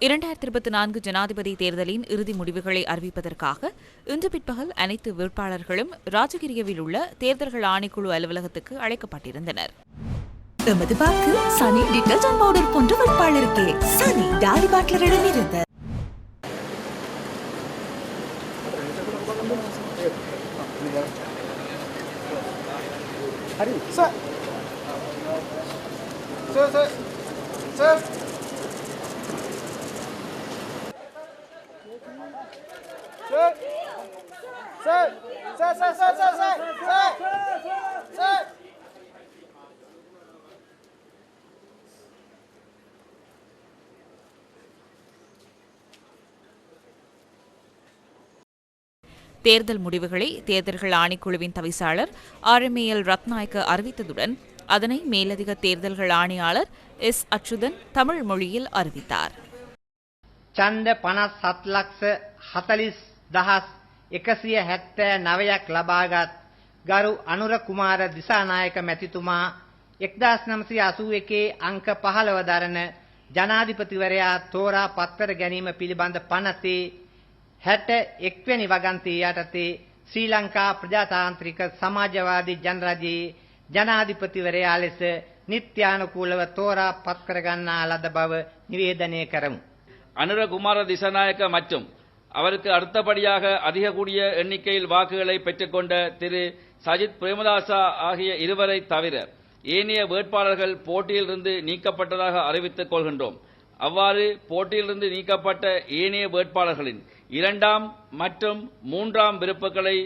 இரண்டாயிரத்தி இருபத்தி நான்கு ஜனாதிபதி தேர்தலின் இறுதி முடிவுகளை அறிவிப்பதற்காக இன்று பிற்பகல் அனைத்து வேட்பாளர்களும் ராஜகிரியவில் உள்ள தேர்தல்கள் ஆணைக்குழு அலுவலகத்துக்கு அழைக்கப்பட்டிருந்தனர். Sir sir. Sir. sir sir sir sir sir sir தேர்தல் முடிவுகளை தேர்தல்கள் ஆணைக்குழுவின் தவிசாளர் ஆர் எம் எல் ரத்நாயக்க அறிவித்ததுடன் அதனை மேலதிக தேர்தல்கள் ஆணையாளர் எஸ் அச்சுதன் தமிழ் மொழியில் அறிவித்தார் ඡන්ද 57 ලක්ෂ 40 දහස් 179ක් ලබාගත් ගරු අනුර කුමාර දිසානායක මැතිතුමා 1981 අංක 15 දරන ජනාධිපතිවරයා තෝරා පත්කර ගැනීම පිළිබඳ පනතේ 61 වෙනි වගන්තිය යටතේ ශ්‍රී ලංකා ප්‍රජාතාන්ත්‍රික සමාජවාදී ජනරජයේ ජනාධිපතිවරයා ලෙස නිත්‍යානුකූලව තෝරා පත්කර ගන්නා ලද බව නිවේදනය කරමු. අනුර කුමාර දිසානායක මච්චම් அவருக்கு அடுத்தபடியாக அதிக கூடிய எண்ணிக்கையில் வாக்குகளை பெற்றுக்கொண்ட திரு. சஜித் பிரேமதாசா ஆகிய இருவரை தவிர ஏனைய வேட்பாளர்கள் போட்டியிலிருந்து நீக்கப்பட்டதாக அறிவித்துக் கொள்கின்றோம். அவ்வாறு போட்டியிலிருந்து நீக்கப்பட்ட ஏனைய வேட்பாளர்களின் இரண்டாம் மற்றும் மூன்றாம் விருப்பங்களை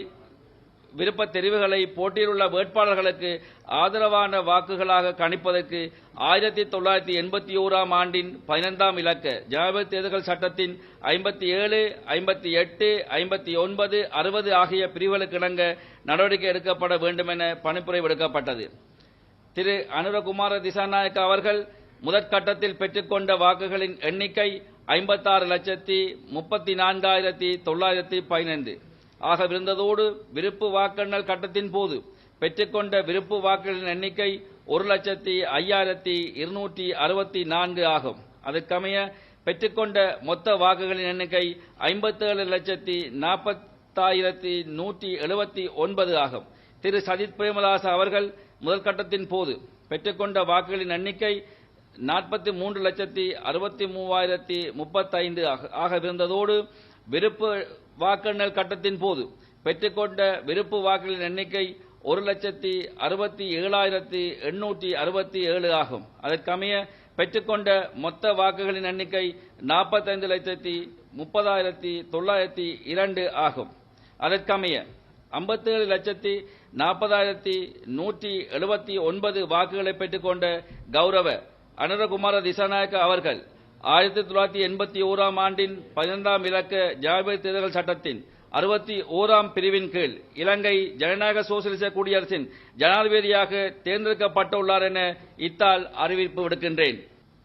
விருப்ப தெரிவுகளை போட்டியிலுள்ள வேட்பாளர்களுக்கு ஆதரவான வாக்குகளாக கணிப்பதற்கு ஆயிரத்தி தொள்ளாயிரத்தி எண்பத்தி ஓராம் ஆண்டின் பதினைந்தாம் இலக்க ஜனாதிபதி தேர்தல்கள் சட்டத்தின் ஐம்பத்தி ஏழு ஐம்பத்தி எட்டு ஐம்பத்தி ஒன்பது அறுபது ஆகிய பிரிவுகளுக்கு இணங்க நடவடிக்கை எடுக்கப்பட வேண்டும் என பணிப்புரை விடுக்கப்பட்டது. திரு. அனுரகுமார திசாநாயக்க அவர்கள் முதற்கட்டத்தில் பெற்றுக்கொண்ட வாக்குகளின் எண்ணிக்கை ஐம்பத்தாறு லட்சத்தி முப்பத்தி நான்காயிரத்தி தொள்ளாயிரத்தி பதினைந்து. ஆகவிருந்ததோடு விருப்பு வாக்கெண்ணல் கட்டத்தின் போது பெற்றுக்கொண்ட விருப்பு வாக்குகளின் எண்ணிக்கை ஒரு லட்சத்தி ஐயாயிரத்தி இருநூற்றி அறுபத்தி நான்கு ஆகும். அதற்கமைய பெற்றுக்கொண்ட மொத்த வாக்குகளின் எண்ணிக்கை ஐம்பத்தேழு லட்சத்தி நாற்பத்தாயிரத்தி நூற்றி எழுபத்தி ஒன்பது ஆகும். திரு. சஜித் பிரேமதாஸ் அவர்கள் முதல் கட்டத்தின் போது பெற்றுக்கொண்ட வாக்குகளின் எண்ணிக்கை நாற்பத்தி மூன்று லட்சத்தி அறுபத்தி மூவாயிரத்தி முப்பத்தைந்து ஆகவிருந்ததோடு விருப்பு வாக்கெண்ணல் கட்டத்தின் போது பெற்றுக்கொண்ட விருப்பு வாக்குகளின் எண்ணிக்கை ஒரு லட்சத்தி அறுபத்தி ஏழாயிரத்தி எண்ணூற்றி அறுபத்தி ஏழு ஆகும். அதற்கமைய பெற்றுக்கொண்ட மொத்த வாக்குகளின் எண்ணிக்கை நாற்பத்தைந்து லட்சத்தி முப்பதாயிரத்தி தொள்ளாயிரத்தி இரண்டு ஆகும். அதற்கமைய ஐம்பத்தேழு லட்சத்தி நாற்பதாயிரத்தி நூற்றி எழுபத்தி ஒன்பது வாக்குகளை பெற்றுக்கொண்ட கௌரவ அனுரகுமார திசாநாயக்க அவர்கள் ஆயிரத்தி தொள்ளாயிரத்தி எண்பத்தி ஓராம் ஆண்டின் பதினைந்தாம் இலக்க ஜனாதிபதி தேர்தல் சட்டத்தின் அறுபத்தி ஓராம் பிரிவின் கீழ் இலங்கை ஜனநாயக சோசியலிச குடியரசின் ஜனாதிபதியாக தேர்ந்தெடுக்கப்பட்டுள்ளார் என இத்தால் அறிவிப்பு விடுக்கின்றேன்.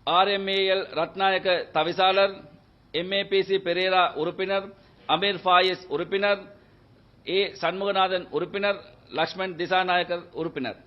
ஆர்எம்ஏஎல் ரத்நாயக்க தவிசாளர் எம்ஏபிசி பெரேரா உறுப்பினர் அமீர் ஃபாயிஸ் உறுப்பினர் ஏ சண்முகநாதன் உறுப்பினர் லக்ஷ்மண் திசாநாயக்கர் உறுப்பினர்.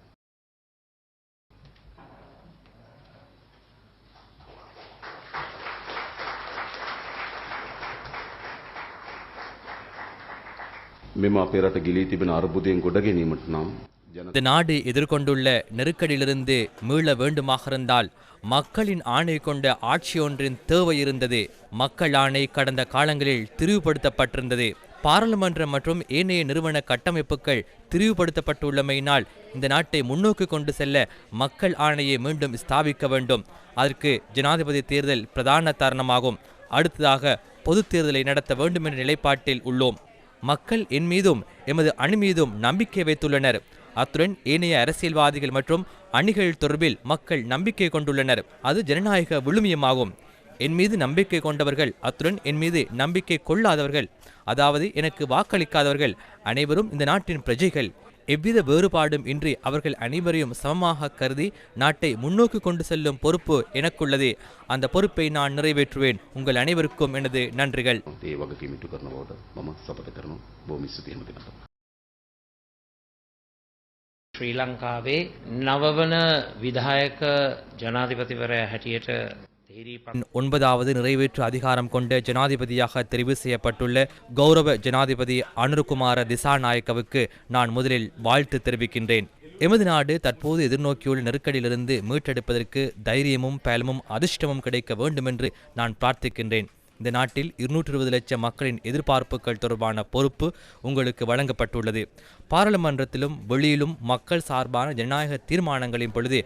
මෙම අපේ රට ගිලී තිබෙන අර්බුදයෙන් ගොඩ ගැනීමට නම් ජන இந்த நாடு எதிர்கொண்டுள்ள நெருக்கடியிலிருந்து மீள வேண்டுமாயிருந்தால் மக்களின் ஆணை கொண்ட ஆட்சி ஒன்றின் தேவை இருந்தது மக்கள் ஆணை கடந்த காலங்களில் திரிவுபடுத்தப்பட்டிருந்தது பாராளுமன்றம் மற்றும் ஏனைய நிறுவன கட்டமைப்புகள் திரிவுபடுத்தப்பட்டுள்ளமையினால் இந்த நாட்டை முன்னோக்கி கொண்டு செல்ல மக்கள் ஆணையை மீண்டும் ஸ்தாபிக்க வேண்டும் அதற்கு ஜனாதிபதி தேர்தல் பிரதான காரணமாகும் அடுத்ததாக பொதுத் தேர்தலை நடத்த வேண்டும் என்ற நிலைப்பாட்டில் உள்ளோம் மக்கள் என் மீதும் எமது அணி மீதும் நம்பிக்கை வைத்துள்ளனர். அத்துடன் ஏனைய அரசியல்வாதிகள் மற்றும் அணிகள் தொடர்பில் மக்கள் நம்பிக்கை கொண்டுள்ளனர். அது ஜனநாயக விழுமியமாகும். என் மீது நம்பிக்கை கொண்டவர்கள் அத்துடன் என் மீது நம்பிக்கை கொள்ளாதவர்கள் அதாவது எனக்கு வாக்களிக்காதவர்கள் அனைவரும் இந்த நாட்டின் பிரஜைகள். எவ்வித வேறுபாடும் இன்றி அவர்கள் அனைவரையும் சமமாக கருதி நாட்டை முன்னோக்கி கொண்டு செல்லும் பொறுப்பு எனக்குள்ளது அந்த பொறுப்பை நான் நிறைவேற்றுவேன் உங்கள் அனைவருக்கும் எனது நன்றிகள் ඒ වගකීම ඉටු කරන බවට මම සපත කරනවා බොහොම ස්තුතියි හැම දිනකටම ශ්‍රී ලංකාවේ නවවන විදායක ජනාධිපතිවරයා හැටියට ஒன்பதாவது நிறைவேற்று அதிகாரம் கொண்ட ஜனாதிபதியாக தெரிவு செய்யப்பட்டுள்ள கௌரவ ஜனாதிபதி அனுருகுமார திசாநாயக்கவுக்கு நான் முதலில் வாழ்த்து தெரிவிக்கின்றேன். எமது நாடு தற்போது எதிர்நோக்கியுள்ள நெருக்கடியிலிருந்து மீட்டெடுப்பதற்கு தைரியமும் பலமும் அதிர்ஷ்டமும் கிடைக்க வேண்டுமென்று நான் பிரார்த்திக்கின்றேன். இந்த நாட்டில் இருநூற்றி இருபது லட்சம் மக்களின் எதிர்பார்ப்புகள் தொடர்பான பொறுப்பு உங்களுக்கு வழங்கப்பட்டுள்ளது. பாராளுமன்றத்திலும் வெளியிலும் மக்கள் சார்பான ஜனநாயக தீர்மானங்களின் பொழுது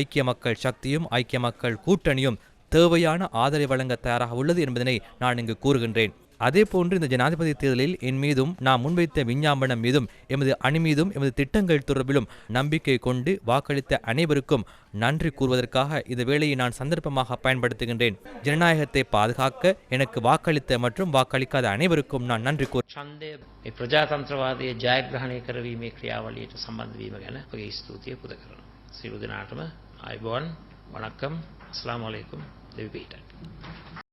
ஐக்கிய மக்கள் சக்தியும் ஐக்கிய மக்கள் கூட்டணியும் தேவையான ஆதரவை வழங்க தயாராக உள்ளது என்பதனை நான் இங்கு கூறுகின்றேன். அதே போன்று இந்த ஜனாதிபதி தேர்தலில் என் மீதும் நான் முன்வைத்த விஞ்ஞாபனம் மீதும் எமது அணி மீதும் எமது திட்டங்கள் தொடர்பிலும் நம்பிக்கை கொண்டு வாக்களித்த அனைவருக்கும் நன்றி கூறுவதற்காக இந்த வேலையை நான் சந்தர்ப்பமாக பயன்படுத்துகின்றேன். ஜனநாயகத்தை பாதுகாக்க எனக்கு வாக்களித்த மற்றும் வாக்களிக்காத அனைவருக்கும் நான் நன்றி கூறு பிரஜாதந்திரவாதிய ஜாயகிரகணை கருவி மே கிரியாவளியிட்ட சம்பந்த வீமகன ஸ்தூதியை புதகரணும் சிறு தினாட்டம வணக்கம் Assalamu alaikum. They will be eaten.